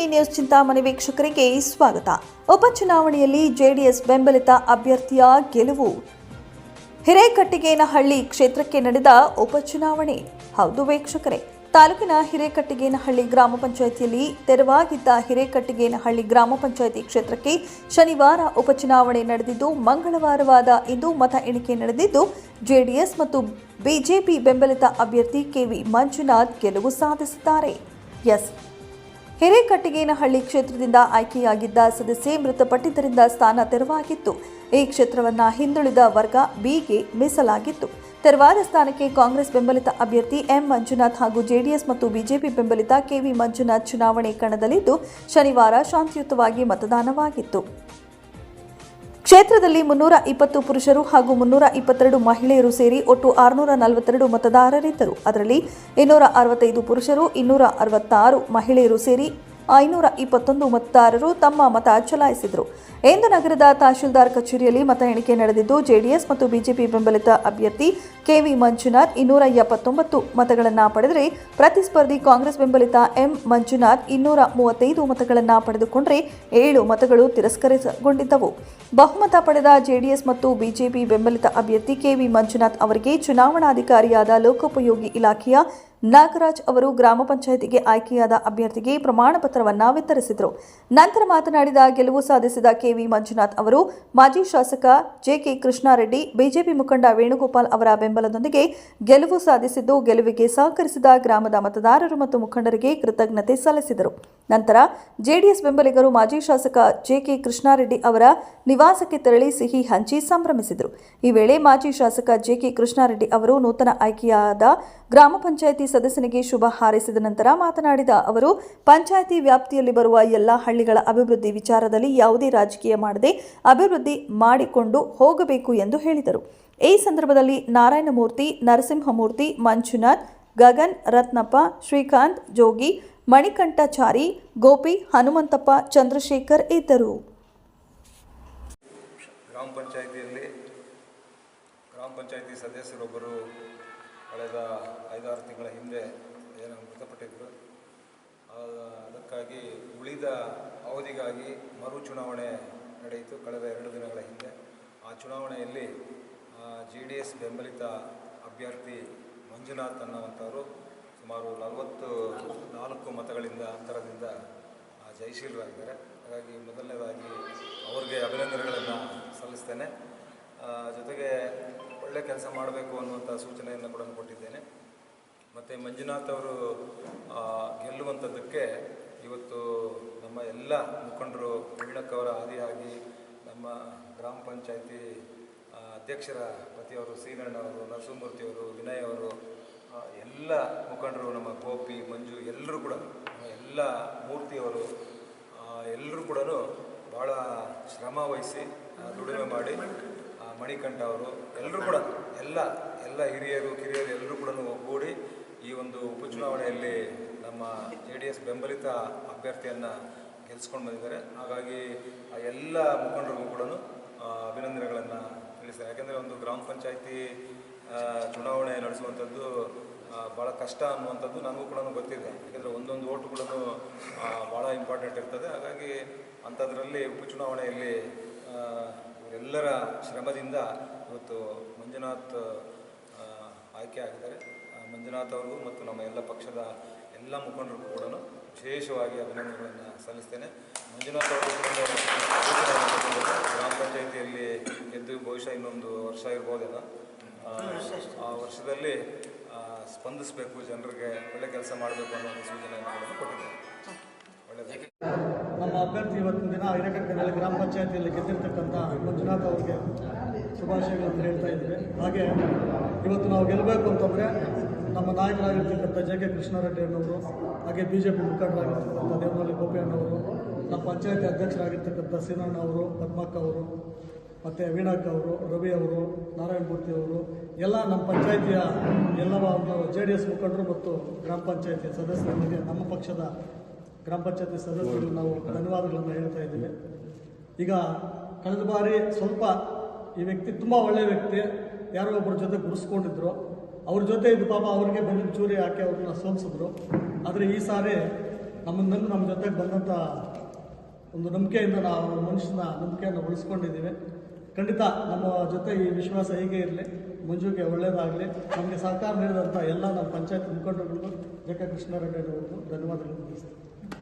TV news Chintamani ವೀಕ್ಷಕರಿಗೆ ಸ್ವಾಗತ. ಉಪಚುನಾವಣೆಯಲ್ಲಿ ಜೆಡಿಎಸ್ ಬೆಂಬಲಿತ ಅಭ್ಯರ್ಥಿಯ ಗೆಲುವು. ಹಿರೇಕಟ್ಟಿಗೇನಹಳ್ಳಿ ಕ್ಷೇತ್ರಕ್ಕೆ ನಡೆದ ಉಪಚುನಾವಣೆ. ಹೌದು ವೀಕ್ಷಕರೇ, ತಾಲೂಕಿನ ಹಿರೇಕಟ್ಟಿಗೇನಹಳ್ಳಿ ಗ್ರಾಮ ಪಂಚಾಯಿತಿಯಲ್ಲಿ ತೆರವಾಗಿದ್ದ ಹಿರೇಕಟ್ಟಿಗೇನಹಳ್ಳಿ ಗ್ರಾಮ ಪಂಚಾಯಿತಿ ಕ್ಷೇತ್ರಕ್ಕೆ ಶನಿವಾರ ಉಪಚುನಾವಣೆ ನಡೆದಿದ್ದು, ಮಂಗಳವಾರವಾದ ಇಂದು ಮತ ಎಣಿಕೆ ನಡೆದಿದ್ದು, ಜೆಡಿಎಸ್ ಮತ್ತು ಬಿಜೆಪಿ ಬೆಂಬಲಿತ ಅಭ್ಯರ್ಥಿ ಕೆವಿ ಮಂಜುನಾಥ್ ಗೆಲುವು ಸಾಧಿಸಿದ್ದಾರೆ. ಎಸ್. ಹಿರೇಕಟ್ಟಿಗೇನಹಳ್ಳಿ ಕ್ಷೇತ್ರದಿಂದ ಆಯ್ಕೆಯಾಗಿದ್ದ ಸದಸ್ಯೆ ಮೃತಪಟ್ಟಿದ್ದರಿಂದ ಸ್ಥಾನ ತೆರವಾಗಿತ್ತು. ಈ ಕ್ಷೇತ್ರವನ್ನ ಹಿಂದುಳಿದ ವರ್ಗ ಬಿಗೆ ಮೀಸಲಾಗಿತ್ತು. ತೆರವಾದ ಸ್ಥಾನಕ್ಕೆ ಕಾಂಗ್ರೆಸ್ ಬೆಂಬಲಿತ ಅಭ್ಯರ್ಥಿ ಎಂ ಮಂಜುನಾಥ್ ಹಾಗೂ ಜೆಡಿಎಸ್ ಮತ್ತು ಬಿಜೆಪಿ ಬೆಂಬಲಿತ ಕೆವಿ ಮಂಜುನಾಥ್ ಚುನಾವಣೆ ಕಣದಲ್ಲಿದ್ದು ಶನಿವಾರ ಶಾಂತಿಯುತವಾಗಿ ಮತದಾನವಾಗಿತ್ತು. ಕ್ಷೇತ್ರದಲ್ಲಿ ಮುನ್ನೂರ ಇಪ್ಪತ್ತು ಪುರುಷರು ಹಾಗೂ ಮುನ್ನೂರ ಇಪ್ಪತ್ತೆರಡು ಮಹಿಳೆಯರು ಸೇರಿ ಒಟ್ಟು ಆರುನೂರ ನಲವತ್ತೆರಡು ಮತದಾರರಿದ್ದರು. ಅದರಲ್ಲಿ ಇನ್ನೂರ ಅರವತ್ತೈದು ಪುರುಷರು, ಇನ್ನೂರ ಅರವತ್ತಾರು ಮಹಿಳೆಯರು ಸೇರಿ ಐನೂರ ಇಪ್ಪತ್ತೊಂದು ಮತದಾರರು ತಮ್ಮ ಮತ ಚಲಾಯಿಸಿದರು. ಇಂದು ನಗರದ ತಹಶೀಲ್ದಾರ್ ಕಚೇರಿಯಲ್ಲಿ ಮತ ಎಣಿಕೆ ನಡೆದಿದ್ದು, ಜೆಡಿಎಸ್ ಮತ್ತು ಬಿಜೆಪಿ ಬೆಂಬಲಿತ ಅಭ್ಯರ್ಥಿ ಕೆವಿ ಮಂಜುನಾಥ್ ಇನ್ನೂರ ಎಪ್ಪತ್ತೊಂಬತ್ತು ಮತಗಳನ್ನು ಪಡೆದರೆ, ಪ್ರತಿಸ್ಪರ್ಧಿ ಕಾಂಗ್ರೆಸ್ ಬೆಂಬಲಿತ ಎಂ ಮಂಜುನಾಥ್ ಇನ್ನೂರ ಮೂವತ್ತೈದು ಮತಗಳನ್ನು ಪಡೆದುಕೊಂಡರೆ ಏಳು ಮತಗಳು ತಿರಸ್ಕರಿಸಗೊಂಡಿದ್ದವು. ಬಹುಮತ ಪಡೆದ ಜೆಡಿಎಸ್ ಮತ್ತು ಬಿಜೆಪಿ ಬೆಂಬಲಿತ ಅಭ್ಯರ್ಥಿ ಕೆವಿ ಮಂಜುನಾಥ್ ಅವರಿಗೆ ಚುನಾವಣಾಧಿಕಾರಿಯಾದ ಲೋಕೋಪಯೋಗಿ ಇಲಾಖೆಯ ನಾಗರಾಜ್ ಅವರು ಗ್ರಾಮ ಪಂಚಾಯಿತಿಗೆ ಆಯ್ಕೆಯಾದ ಅಭ್ಯರ್ಥಿಗೆ ಪ್ರಮಾಣ ಪತ್ರವನ್ನು ವಿತರಿಸಿದರು. ನಂತರ ಮಾತನಾಡಿದ ಗೆಲುವು ಸಾಧಿಸಿದ ಕೆವಿ ಮಂಜುನಾಥ್ ಅವರು, ಮಾಜಿ ಶಾಸಕ ಜೆಕೆ ಕೃಷ್ಣಾರೆಡ್ಡಿ, ಬಿಜೆಪಿ ಮುಖಂಡ ವೇಣುಗೋಪಾಲ್ ಅವರ ಬೆಂಬಲದೊಂದಿಗೆ ಗೆಲುವು ಸಾಧಿಸಿದ್ದು ಗೆಲುವಿಗೆ ಸಹಕರಿಸಿದ ಗ್ರಾಮದ ಮತದಾರರು ಮತ್ತು ಮುಖಂಡರಿಗೆ ಕೃತಜ್ಞತೆ ಸಲ್ಲಿಸಿದರು. ನಂತರ ಜೆಡಿಎಸ್ ಬೆಂಬಲಿಗರು ಮಾಜಿ ಶಾಸಕ ಜೆಕೆ ಕೃಷ್ಣಾರೆಡ್ಡಿ ಅವರ ನಿವಾಸಕ್ಕೆ ತೆರಳಿ ಸಿಹಿ ಹಂಚಿ ಸಂಭ್ರಮಿಸಿದರು. ಈ ವೇಳೆ ಮಾಜಿ ಶಾಸಕ ಜೆಕೆ ಕೃಷ್ಣಾರೆಡ್ಡಿ ಅವರು ನೂತನ ಆಯ್ಕೆಯಾದ ಗ್ರಾಮ ಪಂಚಾಯಿತಿ ಸದಸ್ಯನಿಗೆ ಶುಭ ಹಾರೈಸಿದ ನಂತರ ಮಾತನಾಡಿದ ಅವರು, ಪಂಚಾಯಿತಿ ವ್ಯಾಪ್ತಿಯಲ್ಲಿ ಬರುವ ಎಲ್ಲ ಹಳ್ಳಿಗಳ ಅಭಿವೃದ್ಧಿ ವಿಚಾರದಲ್ಲಿ ಯಾವುದೇ ರಾಜಕೀಯ ಮಾಡದೆ ಅಭಿವೃದ್ಧಿ ಮಾಡಿಕೊಂಡು ಹೋಗಬೇಕು ಎಂದು ಹೇಳಿದರು. ಈ ಸಂದರ್ಭದಲ್ಲಿ ನಾರಾಯಣಮೂರ್ತಿ, ನರಸಿಂಹಮೂರ್ತಿ, ಮಂಜುನಾಥ್, ಗಗನ್, ರತ್ನಪ್ಪ, ಶ್ರೀಕಾಂತ್, ಜೋಗಿ, ಮಣಿಕಂಠಚಾರಿ, ಗೋಪಿ, ಹನುಮಂತಪ್ಪ, ಚಂದ್ರಶೇಖರ್ ಇದ್ದರು. ಗ್ರಾಮ ಪಂಚಾಯಿತಿಯಲ್ಲಿ ಗ್ರಾಮ ಪಂಚಾಯಿತಿ ಸದಸ್ಯರೊಬ್ಬರು ಕಳೆದ ಐದಾರು ತಿಂಗಳ ಹಿಂದೆ ಏನು ಮೃತಪಟ್ಟಿದ್ದರು ಅದಕ್ಕಾಗಿ ಉಳಿದ ಅವಧಿಗಾಗಿ ಮರು ಚುನಾವಣೆ ನಡೆಯಿತು ಕಳೆದ ಎರಡು ದಿನಗಳ ಹಿಂದೆ. ಆ ಚುನಾವಣೆಯಲ್ಲಿ ಜೆ ಡಿ ಎಸ್ ಬೆಂಬಲಿತ ಅಭ್ಯರ್ಥಿ ಮಂಜುನಾಥ್ ಅನ್ನುವಂಥವರು ಸುಮಾರು ನಲವತ್ತು ನಾಲ್ಕು ಮತಗಳಿಂದ ಅಂತರದಿಂದ ಜಯಶೀಲರಾಗಿದ್ದಾರೆ. ಹಾಗಾಗಿ ಮೊದಲನೇದಾಗಿ ಅವ್ರಿಗೆ ಅಭಿನಂದನೆಗಳನ್ನು ಸಲ್ಲಿಸ್ತೇನೆ. ಜೊತೆಗೆ ಒಳ್ಳೆ ಕೆಲಸ ಮಾಡಬೇಕು ಅನ್ನುವಂಥ ಸೂಚನೆಯನ್ನು ಕೂಡ ಕೊಟ್ಟಿದ್ದೇನೆ. ಮತ್ತು ಮಂಜುನಾಥ್ ಅವರು ಗೆಲ್ಲುವಂಥದ್ದಕ್ಕೆ ಇವತ್ತು ನಮ್ಮ ಎಲ್ಲ ಮುಖಂಡರು ವೀಣಕ್ಕವರ ಆದಿಯಾಗಿ ನಮ್ಮ ಗ್ರಾಮ ಪಂಚಾಯಿತಿ ಅಧ್ಯಕ್ಷರ ಪತಿಯವರು ಶ್ರೀನಣ್ಣ ಅವರು ನರಸಿಂಹಮೂರ್ತಿಯವರು ವಿನಯ್ ಅವರು ಎಲ್ಲ ಮುಖಂಡರು, ನಮ್ಮ ಗೋಪಿ, ಮಂಜು ಎಲ್ಲರೂ ಕೂಡ ಎಲ್ಲ ಮೂರ್ತಿಯವರು ಎಲ್ಲರೂ ಕೂಡ ಭಾಳ ಶ್ರಮ ವಹಿಸಿ ದುಡಿಮೆ ಮಾಡಿ ಮಣಿಕಂಠ ಅವರು ಎಲ್ಲರೂ ಕೂಡ, ಎಲ್ಲ ಎಲ್ಲ ಹಿರಿಯರು, ಕಿರಿಯರು ಎಲ್ಲರೂ ಕೂಡ ಒಗ್ಗೂಡಿ ಈ ಒಂದು ಉಪಚುನಾವಣೆಯಲ್ಲಿ ನಮ್ಮ ಜೆ ಡಿ ಎಸ್ ಬೆಂಬಲಿತ ಅಭ್ಯರ್ಥಿಯನ್ನು ಗೆಲ್ಲಿಸ್ಕೊಂಡು ಬಂದಿದ್ದಾರೆ. ಹಾಗಾಗಿ ಆ ಎಲ್ಲ ಮುಖಂಡರಿಗೂ ಕೂಡ ಅಭಿನಂದನೆಗಳನ್ನು ತಿಳಿಸ್ತಾರೆ. ಯಾಕೆಂದರೆ ಒಂದು ಗ್ರಾಮ ಪಂಚಾಯಿತಿ ಚುನಾವಣೆ ನಡೆಸುವಂಥದ್ದು ಭಾಳ ಕಷ್ಟ ಅನ್ನುವಂಥದ್ದು ನನಗೂ ಕೂಡ ಗೊತ್ತಿದೆ. ಯಾಕೆಂದರೆ ಒಂದೊಂದು ಓಟು ಕೂಡ ಭಾಳ ಇಂಪಾರ್ಟೆಂಟ್ ಇರ್ತದೆ. ಹಾಗಾಗಿ ಅಂಥದ್ರಲ್ಲಿ ಉಪಚುನಾವಣೆಯಲ್ಲಿ ಇವರೆಲ್ಲರ ಶ್ರಮದಿಂದ ಇವತ್ತು ಮಂಜುನಾಥ್ ಆಯ್ಕೆ ಆಗಿದ್ದಾರೆ. ಮಂಜುನಾಥ್ ಅವರು ಮತ್ತು ನಮ್ಮ ಎಲ್ಲ ಪಕ್ಷದ ಎಲ್ಲ ಮುಖಂಡರಿಗೂ ಕೂಡ ವಿಶೇಷವಾಗಿ ಅಭಿನಂದನೆಗಳನ್ನು ಸಲ್ಲಿಸ್ತೇನೆ. ಮಂಜುನಾಥ್ ಅವರು. ಗ್ರಾಮ ಪಂಚಾಯಿತಿಯಲ್ಲಿ ಗೆದ್ದು ಬಹುಶಃ ಇನ್ನೊಂದು ವರ್ಷ ಇರ್ಬೋದೇನ. ಆ, ವರ್ಷದಲ್ಲಿ ಸ್ಪಂದಿಸಬೇಕು ಜನರಿಗೆ ಒಳ್ಳೆ ಕೆಲಸ ಮಾಡಬೇಕು ಅನ್ನೋ ಒಂದು ಸೂಚನೆಯನ್ನು ಕೊಟ್ಟಿದ್ದಾರೆ. ಒಳ್ಳೆಯದಾಗಿ ಅಭ್ಯರ್ಥಿ ಇವತ್ತಿನ ದಿನ ಹಿರೇಕಟ್ಟೆನಲ್ಲಿ ಗ್ರಾಮ ಪಂಚಾಯತಿಯಲ್ಲಿ ಗೆದ್ದಿರ್ತಕ್ಕಂಥ ಮಂಜುನಾಥ್ ಅವರಿಗೆ ಶುಭಾಶಯಗಳನ್ನು ಹೇಳ್ತಾ ಇದ್ದೀವಿ. ಹಾಗೆ ಇವತ್ತು ನಾವು ಗೆಲ್ಲಬೇಕು ಅಂತಂದರೆ ನಮ್ಮ ನಾಯಕರಾಗಿರ್ತಕ್ಕಂಥ ಜೆ ಕೆ ಕೃಷ್ಣಾರೆಡ್ಡಿ ಅಣ್ಣವರು ಹಾಗೆ ಬಿ ಜೆ ಪಿ ಮುಖಂಡರಾಗಿರ್ತಕ್ಕಂಥ ದೇವನಹಳ್ಳಿ ಗೋಪಿ ನಮ್ಮ ಪಂಚಾಯತಿ ಅಧ್ಯಕ್ಷರಾಗಿರ್ತಕ್ಕಂಥ ಸೀನಣ್ಣ ಅವರು, ಪದ್ಮಕ್ಕ ಅವರು, ಮತ್ತು ವೀಣಕ್ಕ ಅವರು, ರವಿ ಅವರು ನಾರಾಯಣಮೂರ್ತಿ ಅವರು, ಎಲ್ಲ ನಮ್ಮ ಪಂಚಾಯಿತಿಯ ಎಲ್ಲ ಒಂದು ಜೆ ಡಿ ಎಸ್ ಮುಖಂಡರು ಮತ್ತು ಗ್ರಾಮ ಪಂಚಾಯತಿ ಸದಸ್ಯರೊಂದಿಗೆ ನಮ್ಮ ಪಕ್ಷದ ಗ್ರಾಮ ಪಂಚಾಯತಿ ಸದಸ್ಯರು ನಾವು ಧನ್ಯವಾದಗಳನ್ನು ಹೇಳ್ತಾ ಇದ್ದೀವಿ. ಈಗ ಕಳೆದ ಬಾರಿ ಸ್ವಲ್ಪ ಈ ವ್ಯಕ್ತಿ ತುಂಬ ಒಳ್ಳೆಯ ವ್ಯಕ್ತಿ, ಯಾರೋ ಒಬ್ಬರ ಜೊತೆ ಗುರುಸ್ಕೊಂಡಿದ್ರು. ಅವ್ರ ಜೊತೆ ಇದು ಪಾಪ ಅವ್ರಿಗೆ ಬಂದು ಚೂರಿ ಹಾಕಿ ಅವ್ರನ್ನ ಸೋಲಿಸಿದ್ರು. ಆದರೆ ಈ ಸಾರಿ ನಮ್ಮನ್ನು ನಮ್ಮ ಜೊತೆಗೆ ಬಂದಂಥ ಒಂದು ನಂಬಿಕೆಯಿಂದ ನಾವು ಮನುಷ್ಯನ ನಂಬಿಕೆಯನ್ನು ಉಳಿಸ್ಕೊಂಡಿದ್ದೀವಿ. ಖಂಡಿತ ನಮ್ಮ ಜೊತೆ ಈ ವಿಶ್ವಾಸ ಹೀಗೆ ಇರಲಿ, ಮಂಜುಗೆ ಒಳ್ಳೆಯದಾಗಲಿ ನಮಗೆ ಸಹಕಾರ ನೀಡಿದಂಥ ಎಲ್ಲ ನಮ್ಮ ಪಂಚಾಯತ್ ಮುಖಂಡರುಗಳಿಗೂ ಜೆ ಕೆ ಕೃಷ್ಣಾರೆಡ್ಡಿ ಧನ್ಯವಾದಗಳು